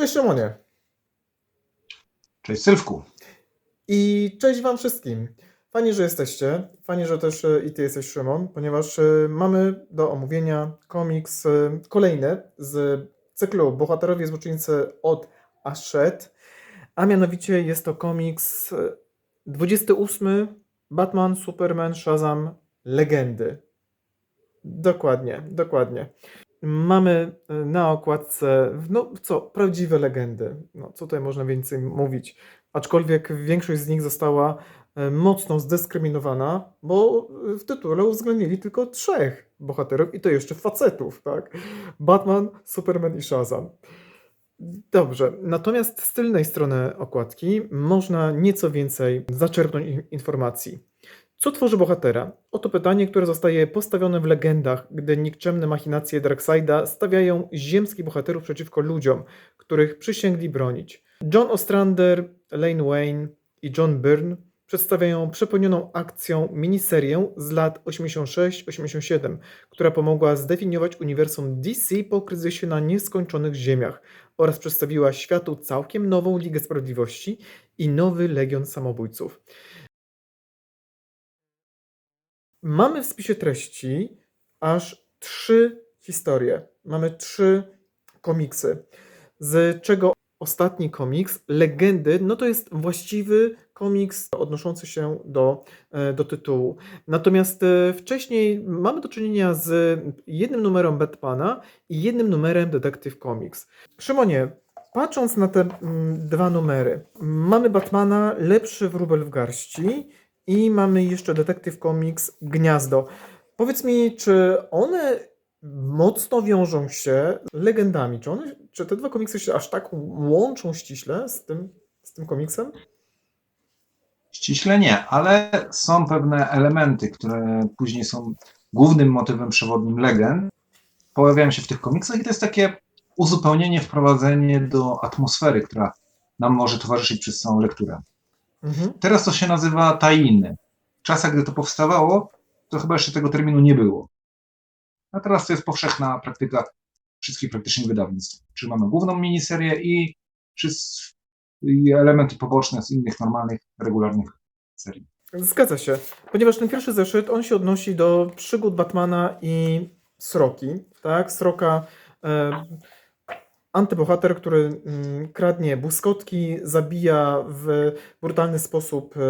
Cześć Szymonie Cześć Sylwku. i cześć Wam wszystkim. Fajnie, że jesteście. Fajnie, że też e, i Ty jesteś Szymon, ponieważ e, mamy do omówienia komiks e, kolejny z cyklu Bohaterowie Złoczyńcy od Ashet, a mianowicie jest to komiks e, 28 Batman, Superman, Shazam, Legendy. Dokładnie, dokładnie. Mamy e, na okładce, no co, prawdziwe legendy. No, co tutaj można więcej mówić? Aczkolwiek większość z nich została e, mocno zdyskryminowana, bo e, w tytule uwzględnili tylko trzech bohaterów i to jeszcze facetów, tak? Batman, Superman i Shazam. Dobrze, natomiast z tylnej strony okładki można nieco więcej zaczerpnąć in- informacji. Co tworzy bohatera? Oto pytanie, które zostaje postawione w legendach, gdy nikczemne machinacje Darkseida stawiają ziemskich bohaterów przeciwko ludziom, których przysięgli bronić. John Ostrander, Lane Wayne i John Byrne przedstawiają przepełnioną akcją miniserię z lat 86-87, która pomogła zdefiniować uniwersum DC po kryzysie na nieskończonych ziemiach oraz przedstawiła światu całkiem nową Ligę Sprawiedliwości i nowy Legion Samobójców. Mamy w spisie treści aż trzy historie. Mamy trzy komiksy, z czego ostatni komiks, Legendy, no to jest właściwy komiks odnoszący się do, e, do tytułu. Natomiast e, wcześniej mamy do czynienia z jednym numerem Batmana i jednym numerem Detective Comics. Szymonie, patrząc na te mm, dwa numery, mamy Batmana, lepszy wróbel w garści i mamy jeszcze Detective Comics Gniazdo. Powiedz mi, czy one mocno wiążą się legendami? Czy, one, czy te dwa komiksy się aż tak łączą ściśle z tym, z tym komiksem? Ściśle nie, ale są pewne elementy, które później są głównym motywem przewodnim legend. Pojawiają się w tych komiksach i to jest takie uzupełnienie, wprowadzenie do atmosfery, która nam może towarzyszyć przez całą lekturę. Mhm. Teraz to się nazywa tajiny. W czasach, gdy to powstawało, to chyba jeszcze tego terminu nie było. A teraz to jest powszechna praktyka wszystkich praktycznie wydawnictw. Czy mamy główną miniserię i, wszys- i elementy poboczne z innych normalnych, regularnych serii. Zgadza się, ponieważ ten pierwszy zeszyt, on się odnosi do przygód Batmana i Sroki, tak? Sroka, antybohater, który mm, kradnie błyskotki, zabija w brutalny sposób e,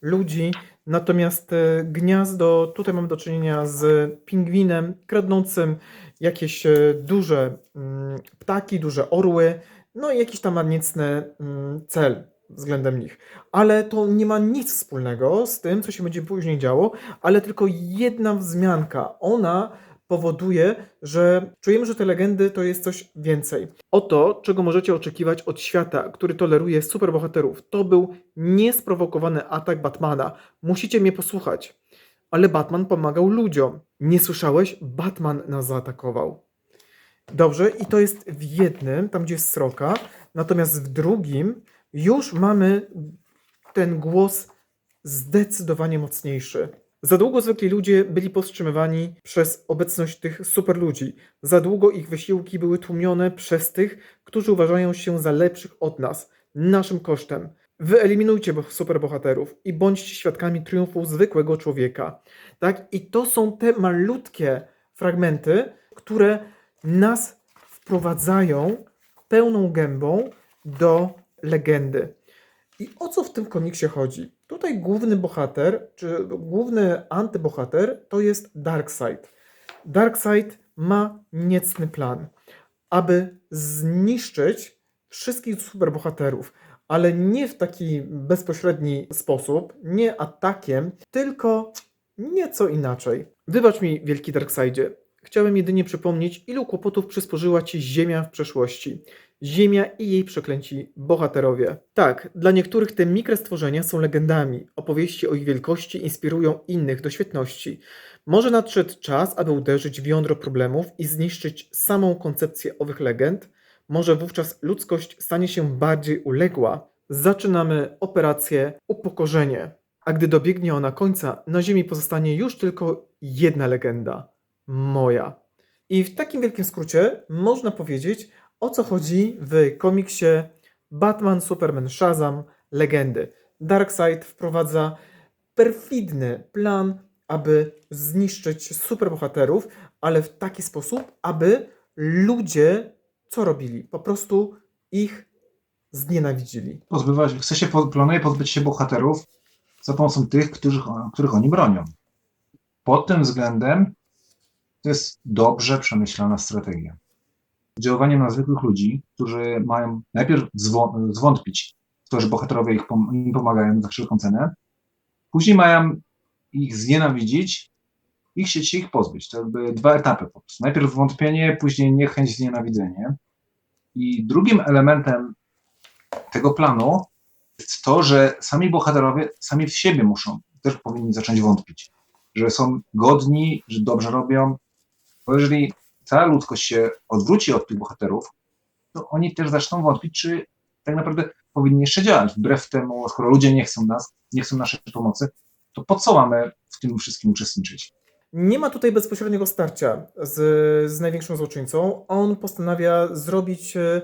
ludzi, natomiast e, Gniazdo, tutaj mamy do czynienia z pingwinem kradnącym jakieś e, duże mm, ptaki, duże orły, no i jakiś tam niecny mm, cel względem nich ale to nie ma nic wspólnego z tym, co się będzie później działo, ale tylko jedna wzmianka. Ona powoduje, że czujemy, że te legendy to jest coś więcej. Oto, czego możecie oczekiwać od świata, który toleruje superbohaterów. To był niesprowokowany atak Batmana. Musicie mnie posłuchać. Ale Batman pomagał ludziom. Nie słyszałeś? Batman nas zaatakował. Dobrze, i to jest w jednym, tam gdzie jest sroka, natomiast w drugim już mamy ten głos zdecydowanie mocniejszy. Za długo zwykli ludzie byli powstrzymywani przez obecność tych superludzi. Za długo ich wysiłki były tłumione przez tych, którzy uważają się za lepszych od nas, naszym kosztem. Wyeliminujcie bo- superbohaterów i bądźcie świadkami triumfu zwykłego człowieka. Tak? I to są te malutkie fragmenty, które nas wprowadzają pełną gębą do legendy. I o co w tym komiksie chodzi? Tutaj główny bohater, czy główny antybohater to jest Darkseid. Darkseid ma niecny plan, aby zniszczyć wszystkich superbohaterów, ale nie w taki bezpośredni sposób, nie atakiem, tylko nieco inaczej. Wybacz mi, wielki Darkseidzie. Chciałem jedynie przypomnieć, ilu kłopotów przysporzyła ci Ziemia w przeszłości. Ziemia i jej przeklęci bohaterowie. Tak, dla niektórych te mikrostworzenia są legendami. Opowieści o ich wielkości inspirują innych do świetności. Może nadszedł czas, aby uderzyć w jądro problemów i zniszczyć samą koncepcję owych legend? Może wówczas ludzkość stanie się bardziej uległa? Zaczynamy operację Upokorzenie. A gdy dobiegnie ona końca, na Ziemi pozostanie już tylko jedna legenda moja. I w takim wielkim skrócie można powiedzieć o co chodzi w komiksie Batman, Superman, Shazam, Legendy. Darkseid wprowadza perfidny plan, aby zniszczyć superbohaterów, ale w taki sposób, aby ludzie co robili? Po prostu ich znienawidzili. Pozbywać, chce się, planuje pozbyć się bohaterów za pomocą tych, których, których oni bronią. Pod tym względem to jest dobrze przemyślana strategia. Działanie na zwykłych ludzi, którzy mają najpierw zwątpić w to, że bohaterowie ich pom- im pomagają za wszelką cenę, później mają ich znienawidzić i chcieć się ich pozbyć. To jakby dwa etapy po prostu. Najpierw wątpienie, później niechęć, znienawidzenie. I drugim elementem tego planu jest to, że sami bohaterowie sami w siebie muszą, też powinni zacząć wątpić, że są godni, że dobrze robią. Bo jeżeli cała ludzkość się odwróci od tych bohaterów, to oni też zaczną wątpić, czy tak naprawdę powinni jeszcze działać. Wbrew temu, skoro ludzie nie chcą nas, nie chcą naszej pomocy, to po co mamy w tym wszystkim uczestniczyć? Nie ma tutaj bezpośredniego starcia z, z największym złoczyńcą. On postanawia zrobić e,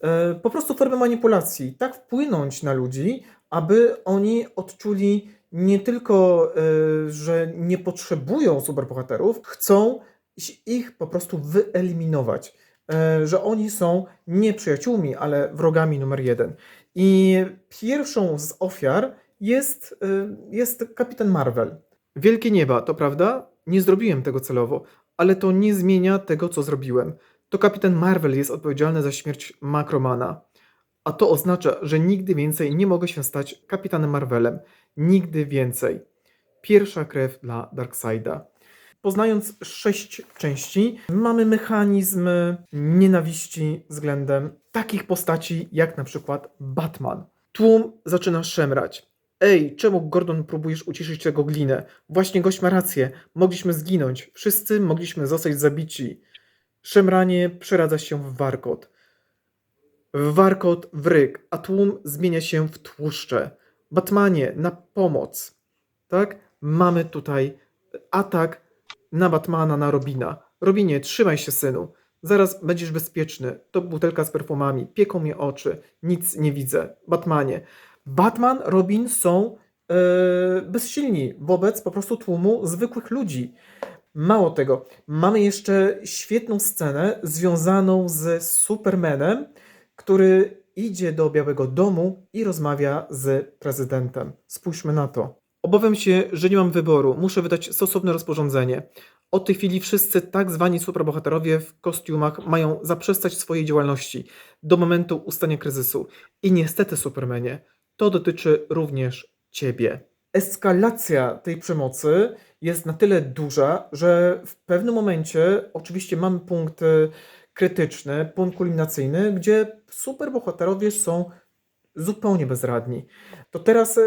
e, po prostu formę manipulacji, tak wpłynąć na ludzi, aby oni odczuli nie tylko, e, że nie potrzebują superbohaterów, chcą ich po prostu wyeliminować. E, że oni są nie przyjaciółmi, ale wrogami numer jeden. I pierwszą z ofiar jest, e, jest kapitan Marvel. Wielkie nieba, to prawda? Nie zrobiłem tego celowo, ale to nie zmienia tego, co zrobiłem. To kapitan Marvel jest odpowiedzialny za śmierć Makromana. A to oznacza, że nigdy więcej nie mogę się stać kapitanem Marvelem. Nigdy więcej. Pierwsza krew dla Darkseida. Poznając sześć części, mamy mechanizm nienawiści względem takich postaci jak na przykład Batman. Tłum zaczyna szemrać. Ej, czemu Gordon próbujesz uciszyć tego glinę? Właśnie gość ma rację. Mogliśmy zginąć. Wszyscy mogliśmy zostać zabici. Szemranie przeradza się w warkot. Warkot w ryk, a tłum zmienia się w tłuszcze. Batmanie, na pomoc. Tak? Mamy tutaj atak na Batmana, na Robina. Robinie, trzymaj się, synu. Zaraz będziesz bezpieczny. To butelka z perfumami. Pieką mnie oczy. Nic nie widzę. Batmanie. Batman, Robin są e, bezsilni wobec po prostu tłumu zwykłych ludzi. Mało tego, mamy jeszcze świetną scenę związaną z Supermanem, który idzie do Białego Domu i rozmawia z prezydentem. Spójrzmy na to. Obawiam się, że nie mam wyboru. Muszę wydać stosowne rozporządzenie. Od tej chwili wszyscy tak zwani superbohaterowie w kostiumach mają zaprzestać swojej działalności do momentu ustania kryzysu. I niestety, Supermanie, to dotyczy również ciebie. Eskalacja tej przemocy jest na tyle duża, że w pewnym momencie oczywiście mamy punkt krytyczny, punkt kulminacyjny, gdzie superbohaterowie są zupełnie bezradni. To teraz,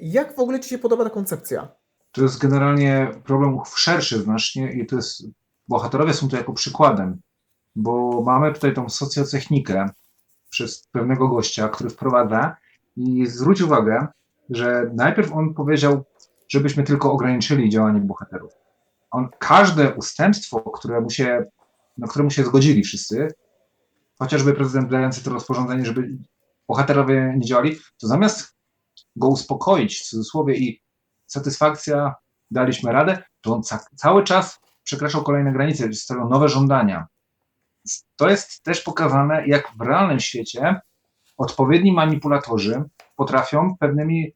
jak w ogóle Ci się podoba ta koncepcja? To jest generalnie problem szerszy znacznie i to jest, bohaterowie są tu jako przykładem, bo mamy tutaj tą socjotechnikę przez pewnego gościa, który wprowadza i zwróć uwagę, że najpierw on powiedział, żebyśmy tylko ograniczyli działanie bohaterów. On, każde ustępstwo, które mu się, na które mu się zgodzili wszyscy, chociażby prezydent dający to rozporządzenie, żeby bohaterowie nie działali, to zamiast go uspokoić w cudzysłowie i satysfakcja, daliśmy radę, to on ca- cały czas przekraczał kolejne granice, stawiał nowe żądania. To jest też pokazane, jak w realnym świecie odpowiedni manipulatorzy potrafią pewnymi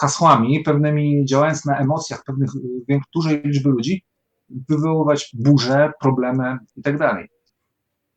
hasłami, pewnymi działając na emocjach pewnych y, dużej liczby ludzi, wywoływać burze, problemy i tak.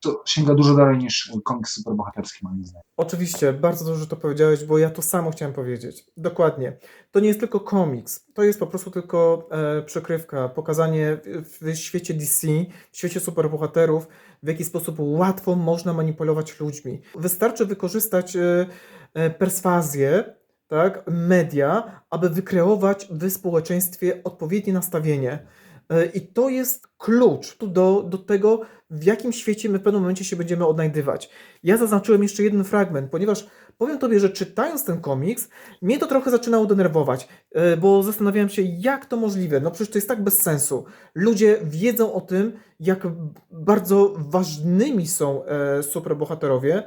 To sięga dużo dalej niż komiks superbohaterski, moim zdaniem. Oczywiście, bardzo dobrze to powiedziałeś, bo ja to samo chciałem powiedzieć. Dokładnie. To nie jest tylko komiks, to jest po prostu tylko e, przykrywka, pokazanie w, w świecie DC, w świecie superbohaterów, w jaki sposób łatwo można manipulować ludźmi. Wystarczy wykorzystać e, e, perswazję, tak, media, aby wykreować w społeczeństwie odpowiednie nastawienie. E, I to jest klucz do, do tego, w jakim świecie my w pewnym momencie się będziemy odnajdywać. Ja zaznaczyłem jeszcze jeden fragment, ponieważ powiem Tobie, że czytając ten komiks, mnie to trochę zaczynało denerwować, e, bo zastanawiałem się, jak to możliwe. No przecież to jest tak bez sensu. Ludzie wiedzą o tym, jak bardzo ważnymi są e, superbohaterowie,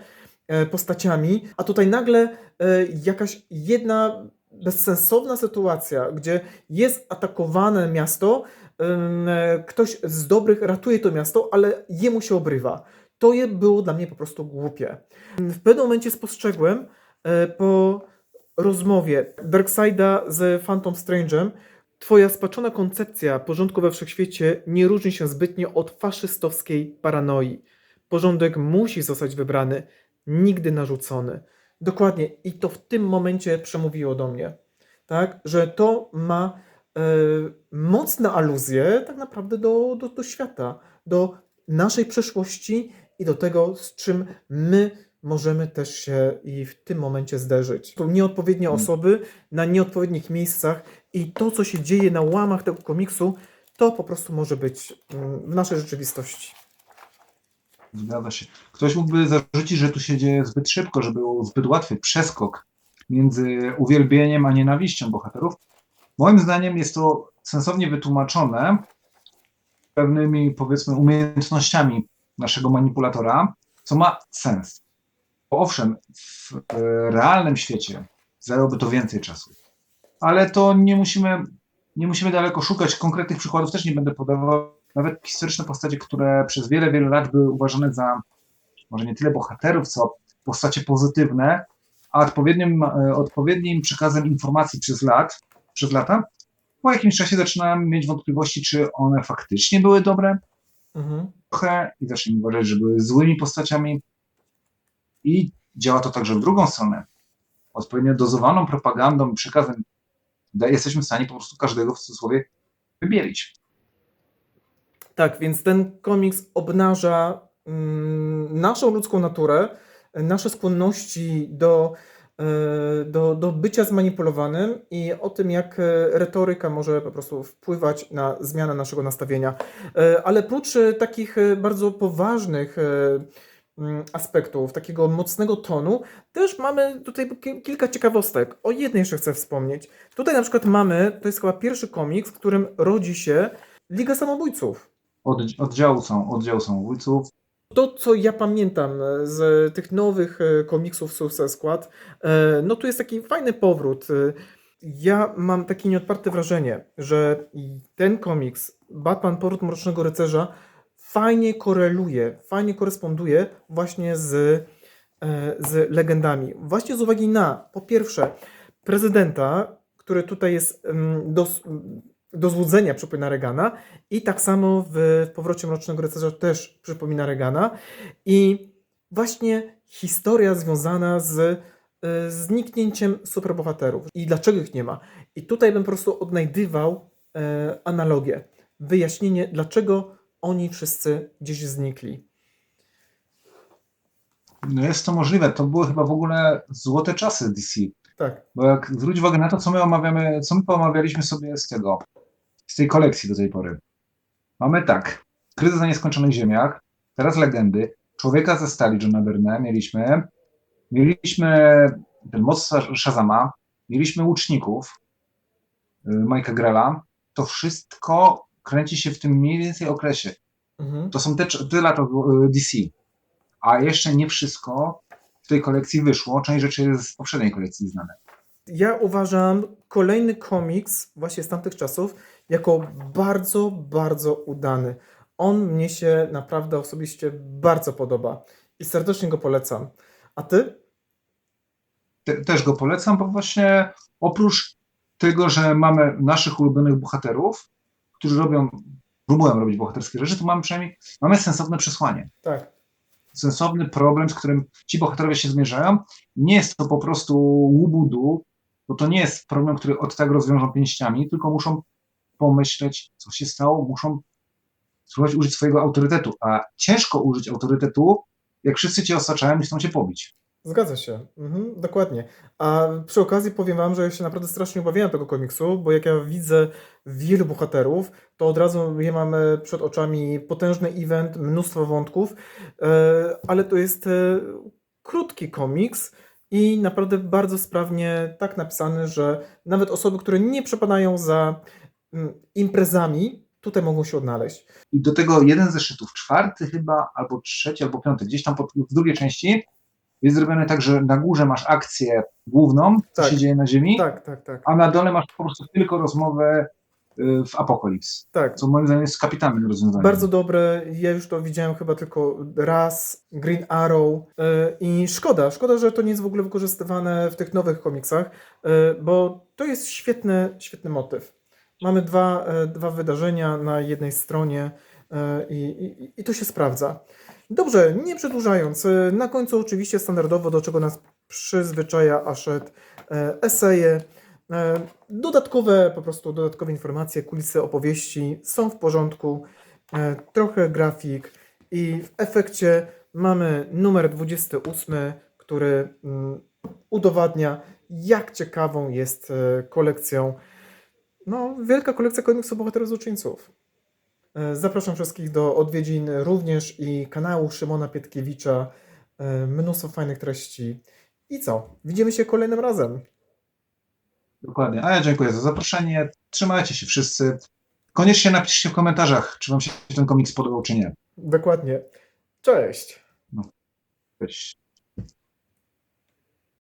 postaciami, a tutaj nagle jakaś jedna bezsensowna sytuacja, gdzie jest atakowane miasto, ktoś z dobrych ratuje to miasto, ale jemu się obrywa. To było dla mnie po prostu głupie. W pewnym momencie spostrzegłem e, po rozmowie Darkseida z Phantom Strange'em, Twoja spaczona koncepcja porządku we wszechświecie nie różni się zbytnio od faszystowskiej paranoi. Porządek musi zostać wybrany, nigdy narzucony. Dokładnie. I to w tym momencie przemówiło do mnie. Tak? Że to ma e, mocne aluzje tak naprawdę do, do, do świata, do naszej przeszłości i do tego, z czym my możemy też się i w tym momencie zderzyć. To nieodpowiednie Mm. osoby na nieodpowiednich miejscach i to, co się dzieje na łamach tego komiksu, to po prostu może być mm, w naszej rzeczywistości. Zgadza się. Ktoś mógłby zarzucić, że tu się dzieje zbyt szybko, że był zbyt łatwy przeskok między uwielbieniem a nienawiścią bohaterów. Moim zdaniem jest to sensownie wytłumaczone pewnymi, powiedzmy, umiejętnościami naszego manipulatora, co ma sens. Bo owszem, w e, realnym świecie zajęłoby to więcej czasu, ale to nie musimy, nie musimy daleko szukać. Konkretnych przykładów też nie będę podawał. Nawet historyczne postacie, które przez wiele, wiele lat były uważane za może nie tyle bohaterów, co postacie pozytywne, a odpowiednim, e, odpowiednim przekazem informacji przez lat, przez lata, po jakimś czasie zaczynałem mieć wątpliwości, czy one faktycznie były dobre, Mhm. i zaczynam uważać, że były złymi postaciami. I działa to także w drugą stronę. Odpowiednio dozowaną propagandą, przekazem jesteśmy w stanie po prostu każdego w cudzysłowie wybielić. Tak, więc ten komiks obnaża mm, naszą ludzką naturę, nasze skłonności do, do, do bycia zmanipulowanym i o tym, jak e, retoryka może po prostu wpływać na zmianę naszego nastawienia. E, Ale prócz e, takich e, bardzo poważnych e, mm, aspektów, takiego mocnego tonu, też mamy tutaj ki- kilka ciekawostek. O jednej jeszcze chcę wspomnieć. Tutaj na przykład mamy, to jest chyba pierwszy komiks, w którym rodzi się Liga Samobójców. Od, oddziału są, oddział samobójców, To, co ja pamiętam e, z tych nowych e, komiksów Squad, e, no tu jest taki fajny powrót. Ja mam takie nieodparte wrażenie, że ten komiks, Batman Powrót Mrocznego Rycerza, fajnie koreluje, fajnie koresponduje właśnie z, z legendami. Właśnie z uwagi na, po pierwsze, prezydenta, który tutaj jest mm, do, złudzenia przypomina Regana i tak samo w, w Powrocie Mrocznego Rycerza też przypomina Regana i właśnie historia związana z e, zniknięciem superbohaterów i dlaczego ich nie ma. I tutaj bym po prostu odnajdywał e, analogię, wyjaśnienie, dlaczego oni wszyscy gdzieś znikli. No jest to możliwe. To były chyba w ogóle złote czasy DC. Tak, Bo jak zwróć uwagę na to, co my omawiamy, co my pomawialiśmy sobie z tego, tej kolekcji do tej pory. Mamy tak, Kryzys na nieskończonych ziemiach, teraz legendy, Człowieka ze stali Johna Byrne mieliśmy, mieliśmy ten moc Shazama, mieliśmy Łuczników y, Mike'a Grella. To wszystko kręci się w tym mniej więcej okresie. mhm. To są te, te lata y, DC. A jeszcze nie wszystko w tej kolekcji wyszło. Część rzeczy jest z poprzedniej kolekcji znane. Ja uważam kolejny komiks właśnie z tamtych czasów jako bardzo, bardzo udany. On mnie się naprawdę osobiście bardzo podoba i serdecznie go polecam. A ty? te, też go polecam, bo właśnie oprócz tego, że mamy naszych ulubionych bohaterów, którzy robią, próbują robić bohaterskie rzeczy, to mamy przynajmniej mamy sensowne przesłanie. Tak. Sensowny problem, z którym ci bohaterowie się zmierzają. Nie jest to po prostu łubudu, bo to nie jest problem, który od tak rozwiążą pięściami, tylko muszą pomyśleć, co się stało, muszą spróbować użyć swojego autorytetu. A ciężko użyć autorytetu, jak wszyscy cię osaczają i chcą cię pobić. Zgadza się, mhm, dokładnie. A przy okazji powiem wam, że ja się naprawdę strasznie obawiałem tego komiksu, bo jak ja widzę wielu bohaterów, to od razu je mamy przed oczami potężny event, mnóstwo wątków, e, ale to jest e, krótki komiks i naprawdę bardzo sprawnie tak napisany, że nawet osoby, które nie przepadają za mm, imprezami, tutaj mogą się odnaleźć. I do tego jeden z zeszytów, czwarty chyba, albo trzeci, albo piąty, gdzieś tam w drugiej części, jest zrobione tak, że na górze masz akcję główną, co Tak. się dzieje na Ziemi, Tak, tak, tak, a na dole masz po prostu tylko rozmowę w Apokalips. tak. Co moim zdaniem jest kapitalnym rozwiązaniem. Bardzo dobre. Ja już to widziałem chyba tylko raz. Green Arrow. e, I szkoda, szkoda, że to nie jest w ogóle wykorzystywane w tych nowych komiksach, e, bo to jest świetny, świetny motyw. Mamy dwa, dwa wydarzenia na jednej stronie i, i, i to się sprawdza. Dobrze, nie przedłużając, na końcu oczywiście standardowo, do czego nas przyzwyczaja Ashet, eseje, dodatkowe, po prostu dodatkowe informacje, kulisy opowieści są w porządku, e, trochę grafik i w efekcie mamy numer 28, który mm, udowadnia, jak ciekawą jest e, kolekcją, no, wielka kolekcja komiksów bohaterów złoczyńców. E, Zapraszam wszystkich do odwiedzin również i kanału Szymona Pietkiewicza. E, Mnóstwo fajnych treści. I co? Widzimy się kolejnym razem. Dokładnie. A ja dziękuję za zaproszenie. Trzymajcie się wszyscy. Koniecznie napiszcie w komentarzach, czy Wam się ten komiks podobał, czy nie. Dokładnie. Cześć. Cześć.